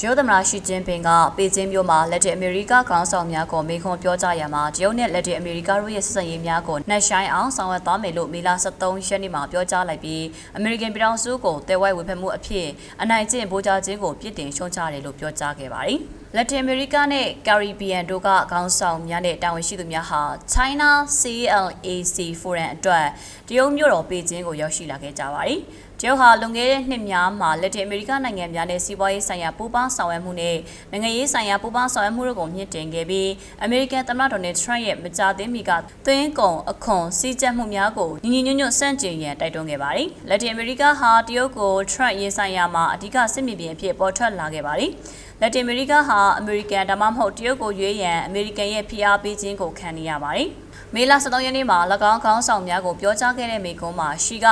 ဂျိုသမရာရှိကျင်းပင်ကပေကျင်းမြို့မှာလက်တင်အမေရိကခေါင်းဆောင်များကိုမေခွန်ပြောကြားရမှာဂျိုနဲ့လက်တင်အမေရိကတို့ရဲ့ဆက်ဆံရေးများကိုနှက်ဆိုင်အောင်ဆောင်ရွက်သွားမယ်လို့မေလ23ရက်နေ့မှာပြောကြားလိုက်ပြီးအမေရိကန်ပြည်ထောင်စုကိုတဲဝိုက်ဝေဖန်မှုအဖြစ်အနိုင်ကျင့်ဗိုလ်ကြားခြင်းကိုပြစ်တင်ရှုံချတယ်လို့ပြောကြားခဲ့ပါတယ်။ လက်တင်အမေရိကနဲ့ကာရီဘီယန်တို့ကခေါင်းဆောင်များနဲ့တာဝန်ရှိသူများဟာ China CLAC Forum အတွက်တရုတ်မြို့တော်ပေကျင်းကိုရောက်ရှိလာခဲ့ကြပါတယ်။တရုတ်ဟာလွန်ခဲ့တဲ့နှစ်များမှာလက်တင်အမေရိကနိုင်ငံများနဲ့စီးပွားရေးဆိုင်ရာပူးပေါင်းဆောင်ရွက်မှုနဲ့နိုင်ငံရေးဆိုင်ရာပူးပေါင်းဆောင်ရွက်မှုတို့ကိုမြင့်တင်ခဲ့ပြီးအမေရိကန်သမ္မတဒေါ်နယ်ထရန့်ရဲ့မကြာသေးမီကသွင်းကုန်အခွန်စည်းကြပ်မှုများကိုညီညီညွတ်ညွတ်ဆန့်ကျင်ရန်တိုက်တွန်းခဲ့ပါတယ်။လက်တင်အမေရိကဟာတရုတ်ကိုထရန့်ရေးဆိုင်ရာမှာအဓိကစစ်မြေပြင်အဖြစ်ပေါ်ထွက်လာခဲ့ပါတယ်။ လက်တင်အမေရိကဟာအမေရိကန်ဒါမှမဟုတ်တရုတ်ကိုရွေးရန်အမေရိကန်ရဲ့ဖိအားပေးခြင်းကိုခံနေရပါတယ်။မေလ23ရက်နေ့မှာ၎င်းခေါင်းဆောင်များကိုပြောကြားခဲ့တဲ့မိကုံးမှာရှီက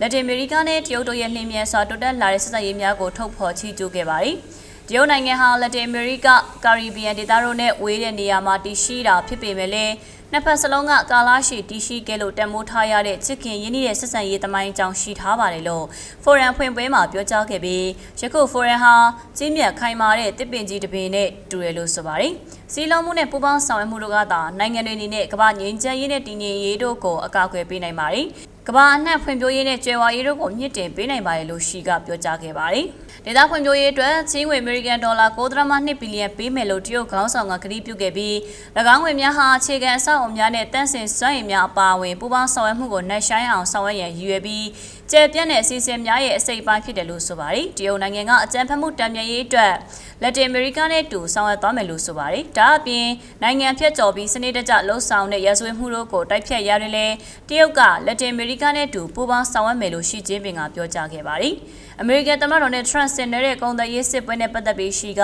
လက်တင်အမေရိကနဲ့တရုတ်တို့ရဲ့လှည့်မြန်စွာတိုးတက်လာတဲ့ဆက်ဆံရေးများကိုထုတ်ဖော်ချီးကျူးခဲ့ပါတယ်။ တရုတ်နိုင်ငံဟာလက်တင်အမေရိကကာရီဘီယန်ဒေသတို့နဲ့ဝေးတဲ့နေရာမှာတည်ရှိတာဖြစ်ပေမဲ့လည်းနှစ်ဖက်စလုံးကကာလာရှိတည်ရှိခဲ့လို့တန်မိုးထားရတဲ့ချစ်ခင်ရင်းနှီးတဲ့ဆက်ဆံရေးတမိုင်းကြောင်းရှိထားပါတယ်လို့ဖိုရန်ဖွင့်ပွဲမှာပြောကြားခဲ့ပြီးယခုဖိုရန်ဟာကြီးမြတ်ခိုင်မာတဲ့တစ်ပင်ကြီးတစ်ပင်နဲ့တူတယ်လို့ဆိုပါတယ်။စီလုံးမှုနဲ့ပူးပေါင်းဆောင်ရွက်မှုတို့ကသာနိုင်ငံတွေအနေနဲ့ကမ္ဘာငြိမ်းချမ်းရေးနဲ့တည်ငြိမ်ရေးတို့ကိုအကာအကွယ်ပေးနိုင်ပါတယ်။ ကမ္ဘာအနှံ့ဖွံ့ဖြိုးရေးနဲ့ကြွယ်ဝရေးတို့ကိုမြင့်တင်ပေးနိုင်ပါတယ်လို့ရှီကပြောကြားခဲ့ပါတယ်။ဒေသဖွံ့ဖြိုးရေးအတွက်ချင်းငွေအမေရိကန်ဒေါ်လာ9.2ဘီလီယံပေးမယ်လို့တရုတ်ခေါင်းဆောင်ကကတိပြုခဲ့ပြီး၎င်းငွေများဟာအခြေခံအဆောက်အအုံများနဲ့တန့်စင်စွမ်းရည်များအပါအဝင်ပူးပေါင်းဆောင်ရွက်မှုကိုနှိုက်ဆိုင်အောင်ဆောင်ရွက်ရန်ရည်ရွယ်ပြီးကျယ်ပြန့်တဲ့အစီအစဉ်များရဲ့အစိပ်အပိုင်းဖြစ်တယ်လို့ဆိုပါတယ်။တရုတ်နိုင်ငံကအကြံဖတ်မှုတံပြန်ရေးအတွက်လက်တင်အမေရိကနဲ့တူဆောင်ရွက်သွားမယ်လို့ဆိုပါတယ်။ဒါအပြင်နိုင်ငံဖြတ်ကျော်ပြီးစနစ်တကျလှုပ်ဆောင်တဲ့ရဆွေးမှုတို့ကိုတိုက်ဖြတ်ရတယ်လေတရုတ်ကလက်တင်အမေရိကနဲ့တူပူးပေါင်းဆောင်ရွက်မယ်လို့ရှီကျင်းပင်ကပြောကြားခဲ့ပါတယ်။အမေရိကန်သမ္မတဒေါ်နယ်ထရန့်ဆင်နေတဲ့ကုန်သွယ်ရေးစစ်ပွဲနဲ့ပတ်သက်ပြီးရှီက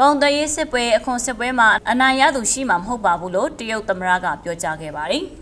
ကုန်သွယ်ရေးစစ်ပွဲအခွန်စစ်ပွဲမှာအနိုင်ရသူရှိမှာမဟုတ်ပါဘူးလို့တရုတ်သမ္မတကပြောကြားခဲ့ပါတယ်။